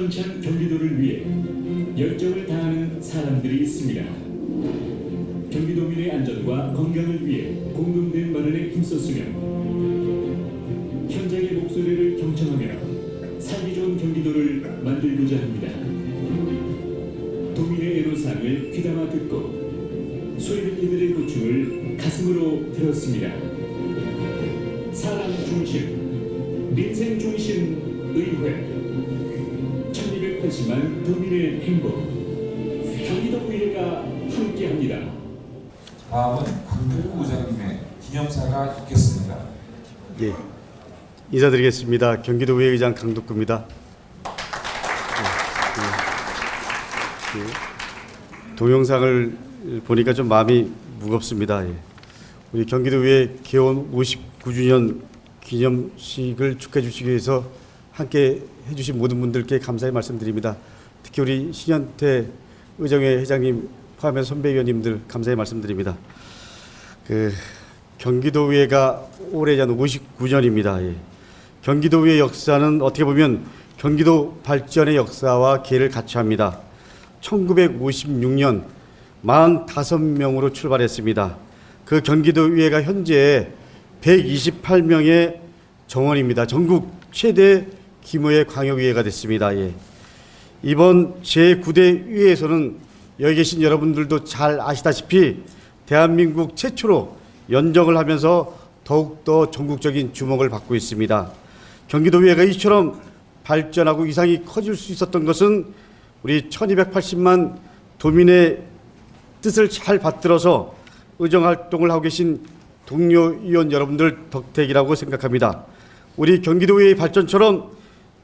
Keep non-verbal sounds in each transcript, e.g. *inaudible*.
시원찮은 경기도를 위해 열정을 다하는 사람들이 있습니다. 경기도민의 안전과 건강을 위해 공동된 마련에 힘썼으며 현장의 목소리를 경청하며 살기 좋은 경기도를 만들고자 합니다. 도민의 애로사항을 귀담아 듣고 소외된 이들의 고충을 가슴으로 들었습니다. 사람 중심, 민생 중심 의회 1280만 도민의 행복 경기도 의회가 함께합니다. 다음은 강필구 의장님의 기념사가 있겠습니다. 예, 인사드리겠습니다. 경기도 의회 의장 강덕구입니다. 예, 예, 예. 동영상을 보니까 좀 마음이 무겁습니다. 예. 우리 경기도 의회 개원 59주년 기념식을 축하해 주시기 위해서 함께 해주신 모든 분들께 감사의 말씀드립니다. 특히 우리 신현태 의정회 회장님 포함한 선배 위원님들 감사의 말씀드립니다. 그 경기도의회가 올해전 59년입니다. 예. 경기도의회 역사는 어떻게 보면 경기도 발전의 역사와 계를 같이 합니다. 1956년 45명으로 출발했습니다. 그 경기도의회가 현재 128명의 정원입니다. 전국 최대 규모의 광역의회가 됐습니다. 예. 이번 제9대 의회에서는 여기 계신 여러분들도 잘 아시다시피 대한민국 최초로 연정을 하면서 더욱더 전국적인 주목을 받고 있습니다. 경기도의회가 이처럼 발전하고 이상이 커질 수 있었던 것은 우리 1280만 도민의 뜻을 잘 받들어서 의정 활동을 하고 계신 동료 의원 여러분들 덕택이라고 생각합니다. 우리 경기도의회 발전처럼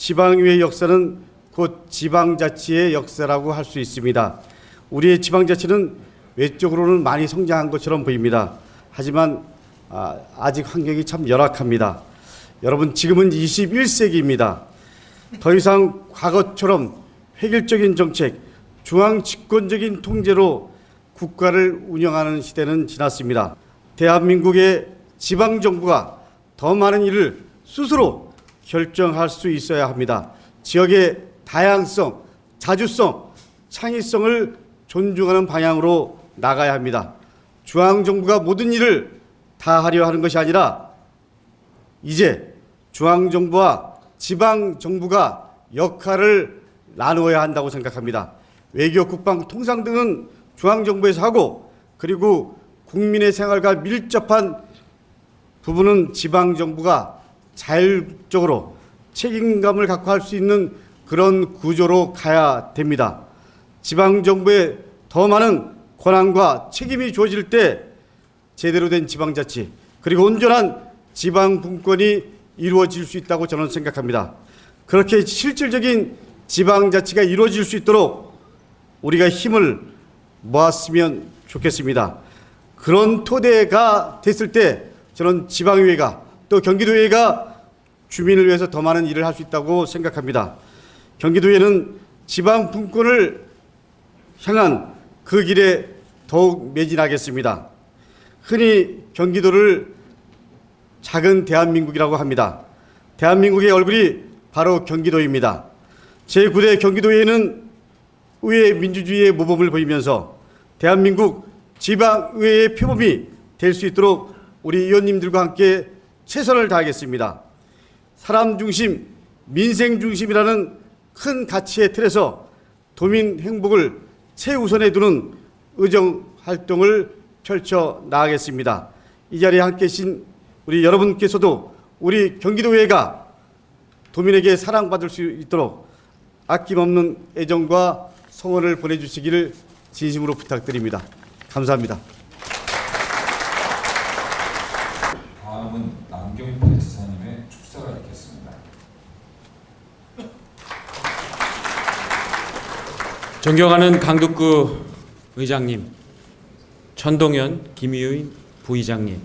지방의회 역사는 곧 지방자치의 역사라고 할 수 있습니다. 우리의 지방자치는 외적으로는 많이 성장한 것처럼 보입니다. 하지만 아, 아직 환경이 참 열악합니다. 여러분 지금은 21세기입니다. 더 이상 과거처럼 획일적인 정책, 중앙 집권적인 통제로 국가를 운영하는 시대는 지났습니다. 대한민국의 지방 정부가 더 많은 일을 스스로 결정할 수 있어야 합니다. 지역의 다양성, 자주성, 창의성을 존중하는 방향으로 나가야 합니다. 중앙 정부가 모든 일을 다 하려 하는 것이 아니라 이제 중앙 정부와 지방 정부가 역할을 나누어야 한다고 생각합니다. 외교, 국방, 통상 등은 중앙 정부에서 하고 그리고 국민의 생활과 밀접한 부분은 지방 정부가 자율적으로 책임감을 갖고 할 수 있는 그런 구조로 가야 됩니다. 지방 정부에 더 많은 권한과 책임이 주어질 때 제대로 된 지방자치 그리고 온전한 지방 분권이 이루어질 수 있다고 저는 생각합니다. 그렇게 실질적인 지방자치가 이루어질 수 있도록 우리가 힘을 모았으면 좋겠습니다. 그런 토대가 됐을 때 저는 지방의회가 또 경기도의회가 주민을 위해서 더 많은 일을 할 수 있다고 생각합니다. 경기도의회는 지방 분권을 향한 그 길에 더욱 매진하겠습니다. 흔히 경기도를 작은 대한민국이라고 합니다. 대한민국의 얼굴이 바로 경기도입니다. 제9대 경기도의회는 의회 민주주의의 모범을 보이면서 대한민국 지방의회의 표범이 될 수 있도록 우리 의원님들과 함께 최선을 다하겠습니다. 사람 중심, 민생 중심이라는 큰 가치의 틀에서 도민 행복을 최우선에 두는 의정 활동을 펼쳐 나가겠습니다. 이 자리에 함께 계신 우리 여러분께서도 우리 경기도의회가 도민에게 사랑받을 수 있도록 아낌없는 애정과 성원을 보내주시기를 진심으로 부탁드립니다. 감사합니다. 다음은 남경필 지사님의 축사가 있겠습니다. 존경하는 강덕구 의장님, 천동현 김의의 부의장님,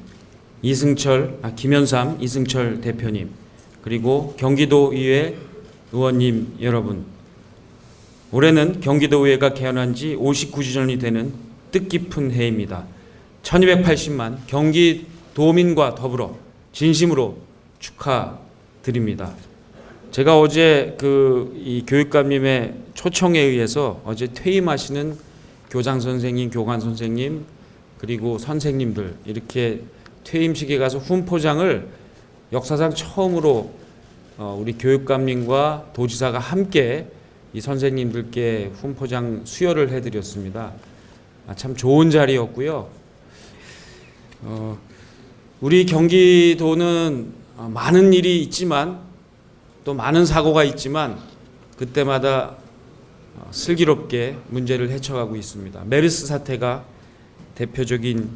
이승철 아, 김현삼 이승철 대표님, 그리고 경기도의회 의원님 여러분, 올해는 경기도의회가 개원한 지 59주년이 되는 뜻깊은 해입니다. 1280만 경기도민과 더불어 진심으로 축하드립니다. 제가 어제 그 이 교육감님의 초청에 의해서 어제 퇴임하시는 교장 선생님, 교관 선생님 그리고 선생님들 이렇게 퇴임식에 가서 훈포장을 역사상 처음으로 어, 우리 교육감님과 도지사가 함께 이 선생님들께 훈포장 수여를 해드렸습니다. 아, 참 좋은 자리였고요. 어, 우리 경기도는 어, 많은 일이 있지만 또 많은 사고가 있지만 그때마다 어, 슬기롭게 문제를 헤쳐가고 있습니다. 메르스 사태가 대표적인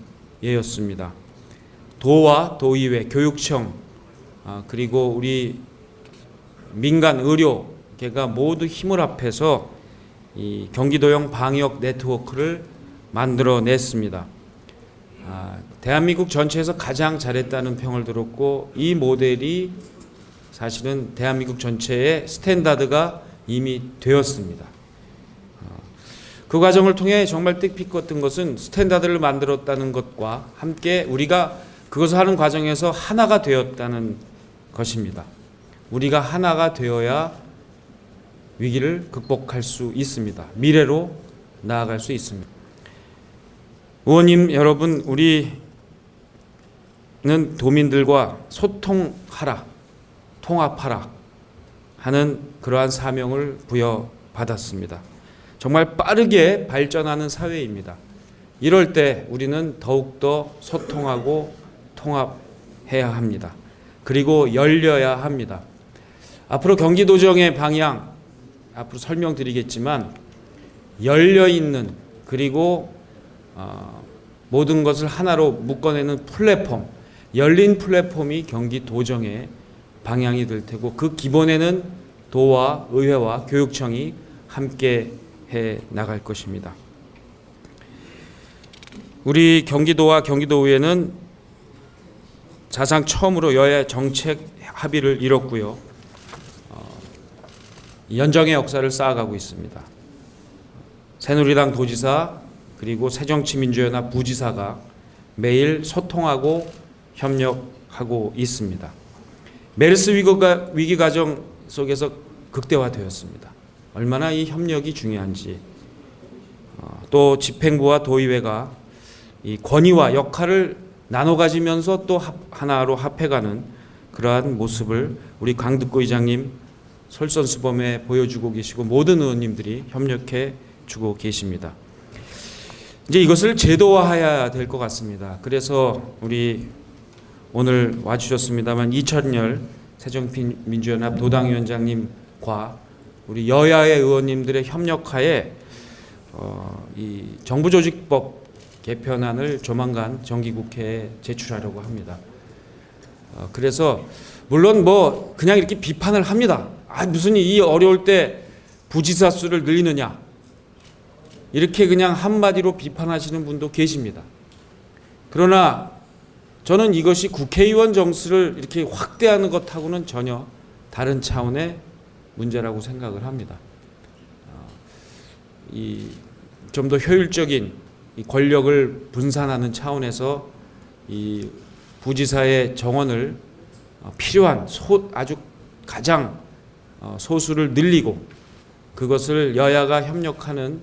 예였습니다. 도와 도의회, 교육청 아, 그리고 우리 민간 의료계가 모두 힘을 합해서 이 경기도형 방역 네트워크를 만들어냈습니다. 아, 대한민국 전체에서 가장 잘했다는 평을 들었고 이 모델이 사실은 대한민국 전체의 스탠다드가 이미 되었습니다. 어, 그 과정을 통해 정말 뜻깊었던 것은 스탠다드를 만들었다는 것과 함께 우리가 그것을 하는 과정에서 하나가 되었다는 것입니다. 우리가 하나가 되어야 위기를 극복할 수 있습니다. 미래로 나아갈 수 있습니다. 의원님 여러분, 우리는 도민들과 소통하라, 통합하라 하는 그러한 사명을 부여받았습니다. 정말 빠르게 발전하는 사회입니다. 이럴 때 우리는 더욱더 소통하고 통합해야 합니다. 그리고 열려야 합니다. 앞으로 경기도정의 방향 앞으로 설명드리겠지만 열려 있는 그리고 어, 모든 것을 하나로 묶어내는 플랫폼, 열린 플랫폼이 경기도정의 방향이 될 테고 그 기본에는 도와 의회와 교육청이 함께 해 나갈 것입니다. 우리 경기도와 경기도의회는 사상 처음으로 여야 정책 합의를 이뤘고요. 어, 연정의 역사를 쌓아가고 있습니다. 새누리당 도지사 그리고 새정치민주연합 부지사가 매일 소통하고 협력하고 있습니다. 메르스 위기가, 위기 과정 속에서 극대화되었습니다. 얼마나 이 협력이 중요한지 어, 또 집행부와 도의회가 이 권위와 역할을 나눠 가지면서 또 합, 하나로 합해가는 그러한 모습을 우리 강득구 의장님 솔선수범에 보여주고 계시고 모든 의원님들이 협력해 주고 계십니다. 이제 이것을 제도화해야 될 것 같습니다. 그래서 우리 오늘 와주셨습니다만 이천열 새정민주연합 도당위원장님과 우리 여야의 의원님들의 협력하에 어, 이 정부조직법 개편안을 조만간 정기국회에 제출하려고 합니다. 어, 그래서 물론 뭐 그냥 이렇게 비판을 합니다. 아 무슨 이 어려울 때 부지사 수를 늘리느냐 이렇게 그냥 한마디로 비판하시는 분도 계십니다. 그러나 저는 이것이 국회의원 정수를 이렇게 확대하는 것하고는 전혀 다른 차원의 문제라고 생각을 합니다. 이좀더 효율적인 이 권력을 분산하는 차원에서 이 부지사의 정원을 어, 필요한 소, 아주 가장 어, 소수를 늘리고 그것을 여야가 협력하는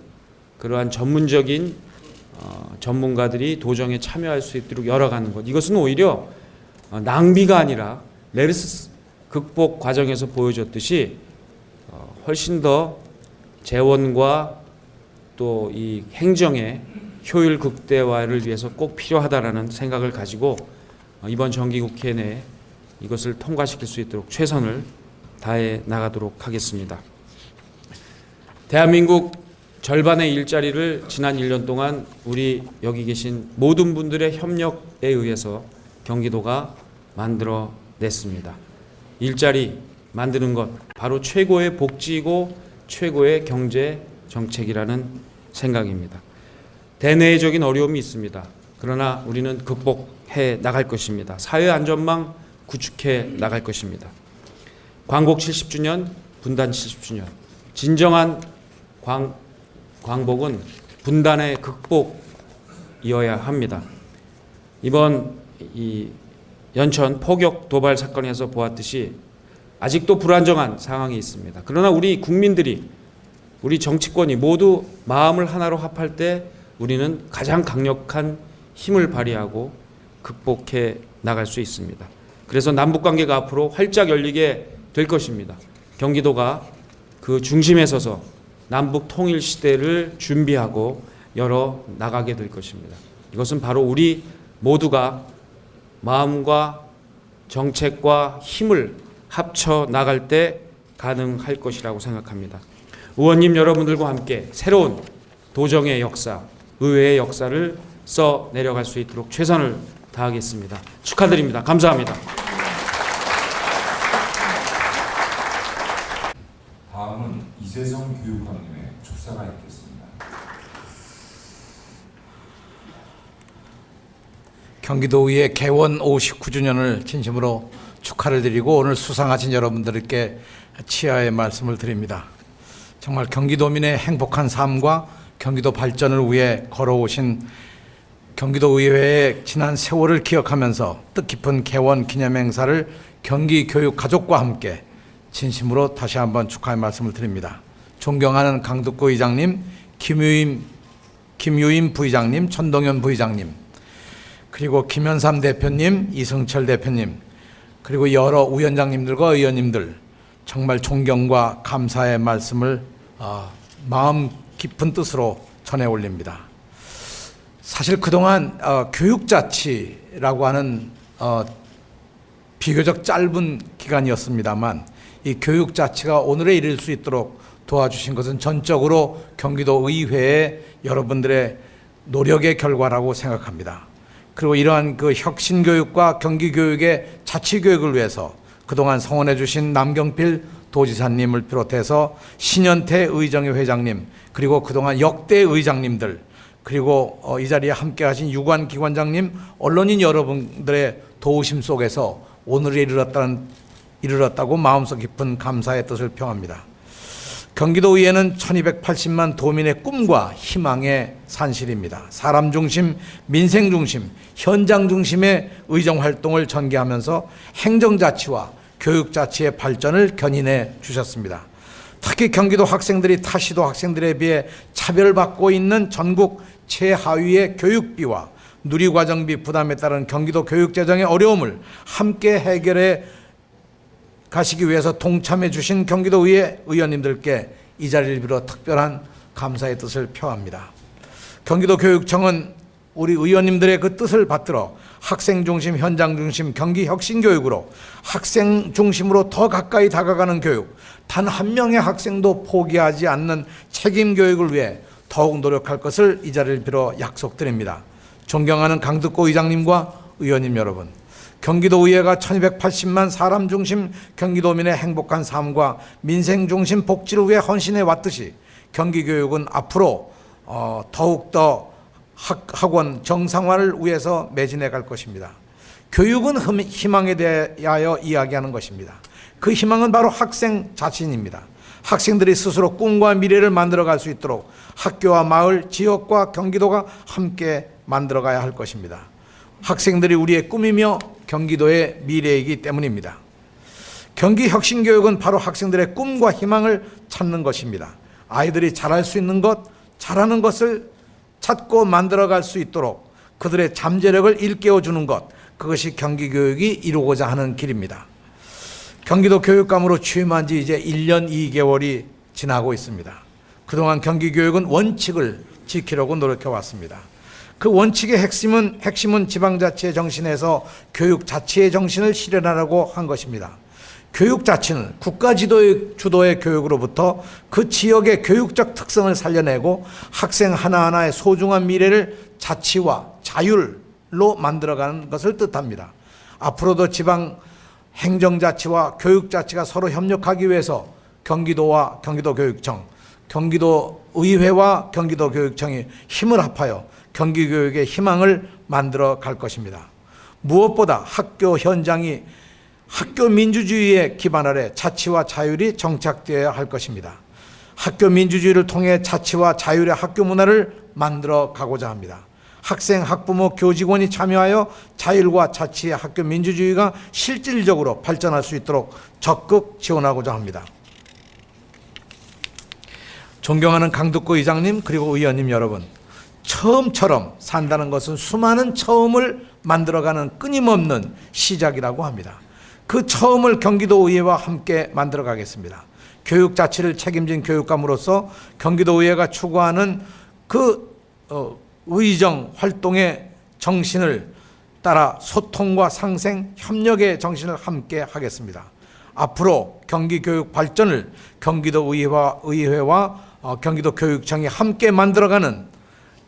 그러한 전문적인 어, 전문가들이 도정에 참여할 수 있도록 열어가는 것 이것은 오히려 어, 낭비가 아니라 메르스 극복 과정에서 보여줬듯이 어, 훨씬 더 재원과 또 이 행정의 효율 극대화를 위해서 꼭 필요하다라는 생각을 가지고 어, 이번 정기국회 내 이것을 통과시킬 수 있도록 최선을 다해 나가도록 하겠습니다. 대한민국 절반의 일자리를 지난 1년 동안 우리 여기 계신 모든 분들의 협력에 의해서 경기도가 만들어 냈습니다. 일자리 만드는 것 바로 최고의 복지이고 최고의 경제 정책이라는 생각입니다. 대내적인 어려움이 있습니다. 그러나 우리는 극복해 나갈 것입니다. 사회 안전망 구축해 나갈 것입니다. 광복 70주년, 분단 70주년. 진정한 광, 광복은 분단의 극복이어야 합니다. 이번 이 연천 포격 도발 사건에서 보았듯이 아직도 불안정한 상황이 있습니다. 그러나 우리 국민들이 우리 정치권이 모두 마음을 하나로 합할 때 우리는 가장 강력한 힘을 발휘하고 극복해 나갈 수 있습니다. 그래서 남북 관계가 앞으로 활짝 열리게 될 것입니다. 경기도가 그 중심에 서서 남북 통일 시대를 준비하고 열어 나가게 될 것입니다. 이것은 바로 우리 모두가 마음과 정책과 힘을 합쳐 나갈 때 가능할 것이라고 생각합니다. 의원님 여러분들과 함께 새로운 도정의 역사, 의회의 역사를 써 내려갈 수 있도록 최선을 다하겠습니다. 축하드립니다. 감사합니다. 다음은 이재성 교육감님의 축사가 있겠습니다. 경기도의회 개원 59주년을 진심으로 축하를 드리고 오늘 수상하신 여러분들께 치하의 말씀을 드립니다. 정말 경기도민의 행복한 삶과 경기도 발전을 위해 걸어오신 경기도 의회의 지난 세월을 기억하면서 뜻깊은 개원 기념 행사를 경기 교육 가족과 함께 진심으로 다시 한번 축하의 말씀을 드립니다. 존경하는 강덕구 의장님, 김유임 김유임 부의장님, 천동현 부의장님, 그리고 김현삼 대표님, 이승철 대표님, 그리고 여러 위원장님들과 의원님들 정말 존경과 감사의 말씀을 어, 마음 깊은 뜻으로 전해 올립니다. 사실 그동안 어, 교육자치라고 하는 어, 비교적 짧은 기간이었습니다만 이 교육자치가 오늘에 이를 수 있도록 도와주신 것은 전적으로 경기도 의회의 여러분들의 노력의 결과라고 생각합니다. 그리고 이러한 그 혁신 교육과 경기 교육의 자치 교육을 위해서 그동안 성원해 주신 남경필 도지사님을 비롯해서 신현태 의정회 회장님 그리고 그동안 역대 의장님들 그리고 어, 이 자리에 함께 하신 유관 기관장님 언론인 여러분들의 도우심 속에서 오늘에 이르렀다는 이르렀다고 마음속 깊은 감사의 뜻을 표합니다. 경기도의회는 1280만 도민의 꿈과 희망의 산실입니다. 사람 중심, 민생 중심, 현장 중심의 의정 활동을 전개하면서 행정자치와 교육자치의 발전을 견인해 주셨습니다. 특히 경기도 학생들이 타시도 학생들에 비해 차별받고 있는 전국 최하위의 교육비와 누리과정비 부담에 따른 경기도 교육재정의 어려움을 함께 해결해 가시기 위해서 동참해 주신 경기도의회 의원님들께 이 자리를 빌어 특별한 감사의 뜻을 표합니다. 경기도 교육청은 우리 의원님들의 그 뜻을 받들어 학생 중심, 현장 중심, 경기 혁신 교육으로 학생 중심으로 더 가까이 다가가는 교육, 단 한 명의 학생도 포기하지 않는 책임 교육을 위해 더욱 노력할 것을 이 자리를 빌어 약속드립니다. 존경하는 강득고 의장님과 의원님 여러분, 경기도 의회가 1280만 사람 중심 경기도민의 행복한 삶과 민생 중심 복지를 위해 헌신해 왔듯이 경기 교육은 앞으로 어, 더욱더 학, 학원 정상화를 위해서 매진해 갈 것입니다. 교육은 흠- 희망에 대하여 이야기하는 것입니다. 그 희망은 바로 학생 자신입니다. 학생들이 스스로 꿈과 미래를 만들어 갈 수 있도록 학교와 마을, 지역과 경기도가 함께 만들어 가야 할 것입니다. 학생들이 우리의 꿈이며 경기도의 미래이기 때문입니다. 경기 혁신 교육은 바로 학생들의 꿈과 희망을 찾는 것입니다. 아이들이 잘할 수 있는 것, 잘하는 것을 찾고 만들어 갈 수 있도록 그들의 잠재력을 일깨워 주는 것, 그것이 경기 교육이 이루고자 하는 길입니다. 경기도 교육감으로 취임한 지 이제 1년 2개월이 지나고 있습니다. 그동안 경기 교육은 원칙을 지키려고 노력해 왔습니다. 그 원칙의 핵심은 핵심은 지방자치의 정신에서 교육 자치의 정신을 실현하라고 한 것입니다. 교육 자치는 국가 지도의 주도의 교육으로부터 그 지역의 교육적 특성을 살려내고 학생 하나하나의 소중한 미래를 자치와 자율로 만들어가는 것을 뜻합니다. 앞으로도 지방 행정자치와 교육자치가 서로 협력하기 위해서 경기도와 경기도교육청, 경기도의회와 경기도교육청이 힘을 합하여 경기교육의 희망을 만들어 갈 것입니다. 무엇보다 학교 현장이 학교 민주주의에 기반 아래 자치와 자율이 정착되어야 할 것입니다. 학교 민주주의를 통해 자치와 자율의 학교 문화를 만들어 가고자 합니다. 학생, 학부모, 교직원이 참여하여 자율과 자치의 학교 민주주의가 실질적으로 발전할 수 있도록 적극 지원하고자 합니다. 존경하는 강덕구 의장님 그리고 의원님 여러분 처음처럼 산다는 것은 수많은 처음을 만들어가는 끊임없는 시작이라고 합니다. 그 처음을 경기도 의회와 함께 만들어 가겠습니다. 교육 자치를 책임진 교육감으로서 경기도 의회가 추구하는 그 어, 의정 활동의 정신을 따라 소통과 상생, 협력의 정신을 함께 하겠습니다. 앞으로 경기 교육 발전을 경기도 의회와 의회와 어, 경기도 교육청이 함께 만들어가는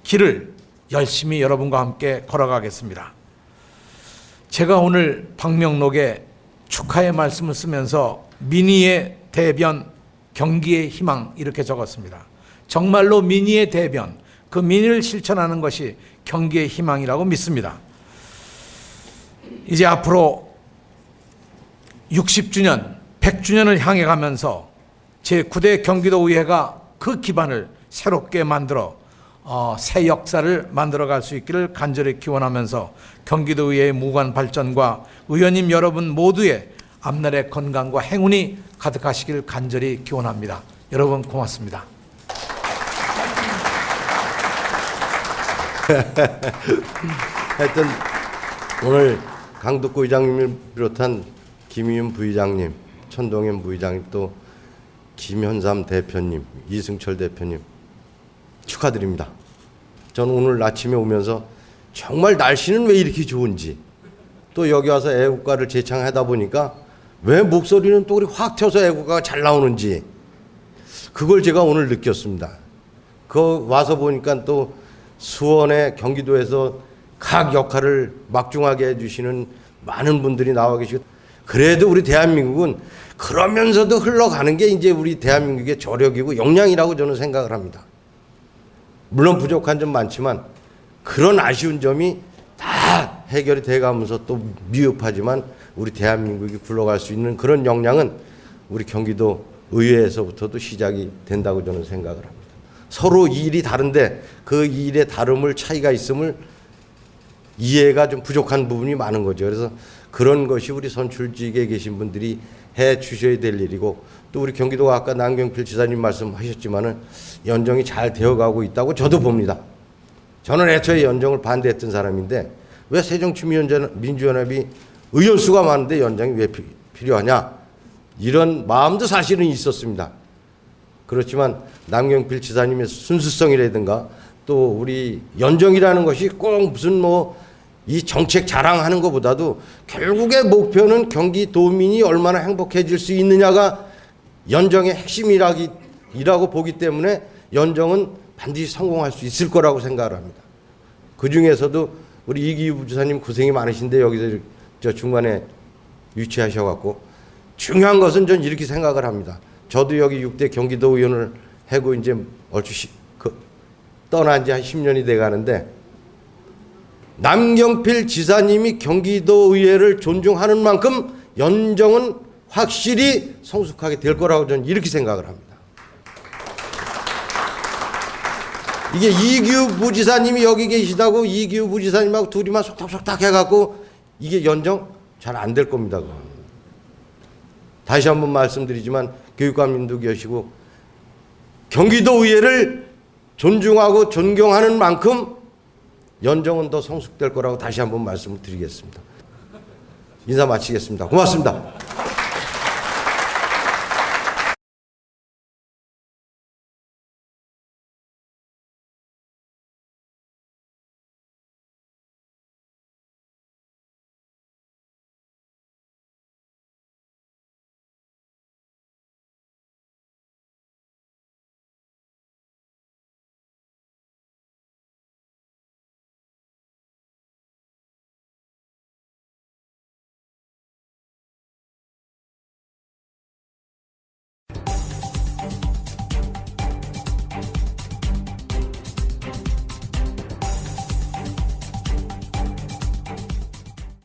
길을 열심히 여러분과 함께 걸어가겠습니다. 제가 오늘 방명록에 축하의 말씀을 쓰면서 민의의 대변, 경기의 희망 이렇게 적었습니다. 정말로 민의의 대변, 그 민의를 실천하는 것이 경기의 희망이라고 믿습니다. 이제 앞으로 60주년, 100주년을 향해 가면서 제9대 경기도 의회가 그 기반을 새롭게 만들어 어, 새 역사를 만들어 갈 수 있기를 간절히 기원하면서 경기도 의회의 무관 발전과 의원님 여러분 모두의 앞날의 건강과 행운이 가득하시길 간절히 기원합니다. 여러분 고맙습니다. *laughs* 하여튼 오늘 강덕구 의장님을 비롯한 김희윤 부의장님, 천동현 부의장님 또 김현삼 대표님, 이승철 대표님 축하드립니다. 저는 오늘 아침에 오면서 정말 날씨는 왜 이렇게 좋은지 또 여기 와서 애국가를 재창하다 보니까 왜 목소리는 또 우리 확 튀어서 애국가가 잘 나오는지 그걸 제가 오늘 느꼈습니다. 그 와서 보니까 또 수원의 경기도에서 각 역할을 막중하게 해주시는 많은 분들이 나와 계시고 그래도 우리 대한민국은 그러면서도 흘러가는 게 이제 우리 대한민국의 저력이고 역량이라고 저는 생각을 합니다. 물론 부족한 점 많지만 그런 아쉬운 점이 다 해결이 돼가면서 또 미흡하지만 우리 대한민국이 굴러갈 수 있는 그런 역량은 우리 경기도 의회에서부터도 시작이 된다고 저는 생각을 합니다. 서로 일이 다른데 그 일의 다름을 차이가 있음을 이해가 좀 부족한 부분이 많은 거죠. 그래서 그런 것이 우리 선출직에 계신 분들이 해 주셔야 될 일이고 또 우리 경기도가 아까 남경필 지사님 말씀하셨지만은 연정이 잘 되어가고 있다고 저도 봅니다. 저는 애초에 연정을 반대했던 사람인데 왜 새정치민주연합이 의원 수가 많은데 연장이 왜 피- 필요하냐 이런 마음도 사실은 있었습니다. 그렇지만 남경필 지사님의 순수성이라든가 또 우리 연정이라는 것이 꼭 무슨 뭐 이 정책 자랑하는 것보다도 결국의 목표는 경기도민이 얼마나 행복해질 수 있느냐가 연정의 핵심이라기 이라고 보기 때문에 연정은 반드시 성공할 수 있을 거라고 생각을 합니다. 그 중에서도 우리 이기우 부지사님 고생이 많으신데 여기서 저 중간에 유치하셔갖고 중요한 것은 전 이렇게 생각을 합니다. 저도 여기 6대 경기도 의원을 하고 이제 얼추 시, 그, 떠난 지 한 10년이 돼 가는데 남경필 지사님이 경기도 의회를 존중하는 만큼 연정은 확실히 성숙하게 될 거라고 저는 이렇게 생각을 합니다. 이게 이규 부지사님이 여기 계시다고 이규 부지사님하고 둘이만 속닥속닥 해갖고 이게 연정 잘 안 될 겁니다. 그건. 다시 한번 말씀드리지만 교육감님도 계시고 경기도 의회를 존중하고 존경하는 만큼 연정은 더 성숙될 거라고 다시 한번 말씀을 드리겠습니다. 인사 마치겠습니다. 고맙습니다.